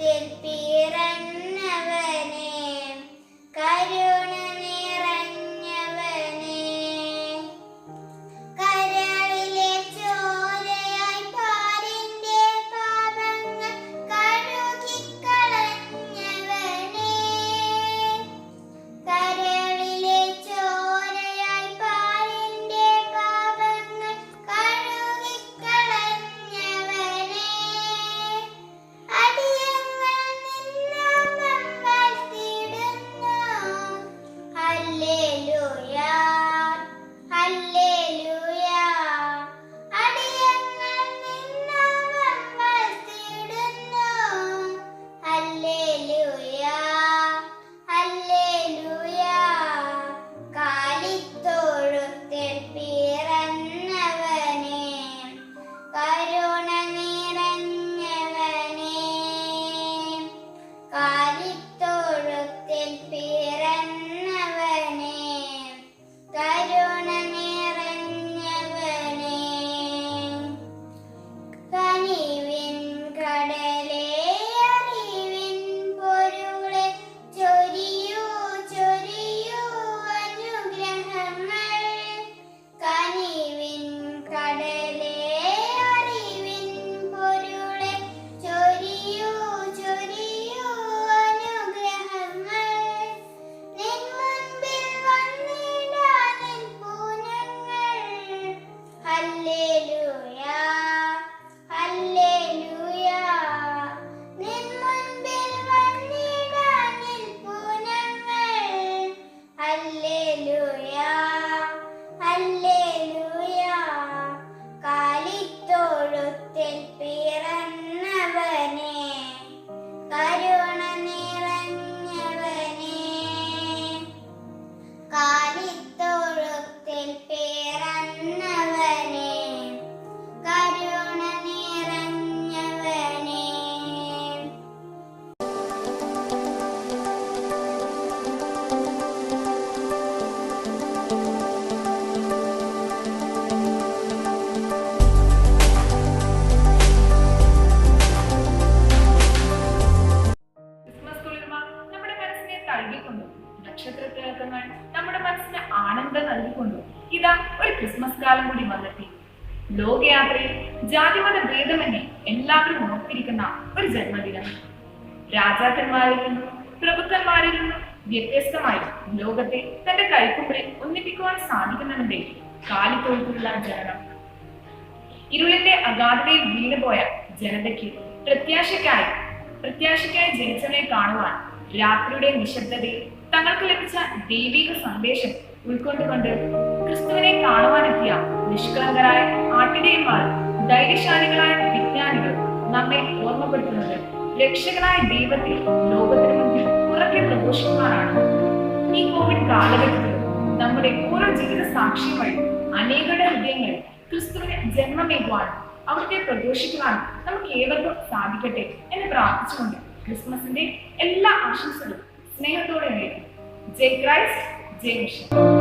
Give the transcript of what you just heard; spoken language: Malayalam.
ലോകത്തിൽ പിറന്നവനെ കരു ആനന്ദം നൽകിക്കൊണ്ടു ഇതാ ഒരു ക്രിസ്മസ് കാലം കൂടി വന്നെത്തി. ലോകയാത്രയിൽ ജാതിമത ഭേദമന്യേ എല്ലാവരും ഓർത്തിരിക്കുന്ന ഒരു ജന്മദിനം. രാജാക്കന്മാരിൽ നിന്നും പ്രഭുക്കന്മാരിൽ നിന്നും വ്യത്യസ്തമായി ലോകത്തെ തന്റെ കൈക്കുമ്പിളിൽ ഒന്നിപ്പിക്കുവാൻ സാധിക്കുന്നതിന്റെ കാലിത്തൊഴുത്തുള്ള ജനനം. ഇരുളിന്റെ അഗാധതയിൽ വീണുപോയ ജനതയ്ക്ക് പ്രത്യാശയ്ക്കായി പ്രത്യാശയ്ക്കായി ജനിച്ചവനെ കാണുവാൻ രാത്രിയുടെ നിശബ്ദതയിൽ തങ്ങൾക്ക് ലഭിച്ച ദൈവിക സന്ദേശം ഉൾക്കൊണ്ടുകൊണ്ട് ക്രിസ്തുവിനെ കാണുവാനെത്തിയ നിഷ്കളങ്കരായ ആട്ടിടയന്മാർ ധൈര്യശാലികളായ വിജ്ഞാനികൾ നമ്മെ ഓർമ്മപ്പെടുത്തുന്നത് രക്ഷകനായ ദൈവത്തെ ലോകത്തിന് മുന്നിൽ ഉറക്കെ പ്രഘോഷിക്കുവാനാണ് ഈ കോവിഡ് കാലഘട്ടത്തിൽ നമ്മുടെ ഓരോ ജീവിത സാക്ഷ്യം അനേകരുടെ ഹൃദയങ്ങൾ ക്രിസ്തുവിന് ജന്മമേകുവാൻ അവിടുത്തെ പ്രദോഷിക്കുവാൻ നമുക്ക് ഏവർക്കും സാധിക്കട്ടെ എന്ന് പ്രാർത്ഥിച്ചുകൊണ്ട് ക്രിസ്മസിന്റെ എല്ലാ ആശംസകളും സ്നേഹത്തോടെ ജയ് ക്രൈസ്റ്റ് ജയ് മിഷൻ.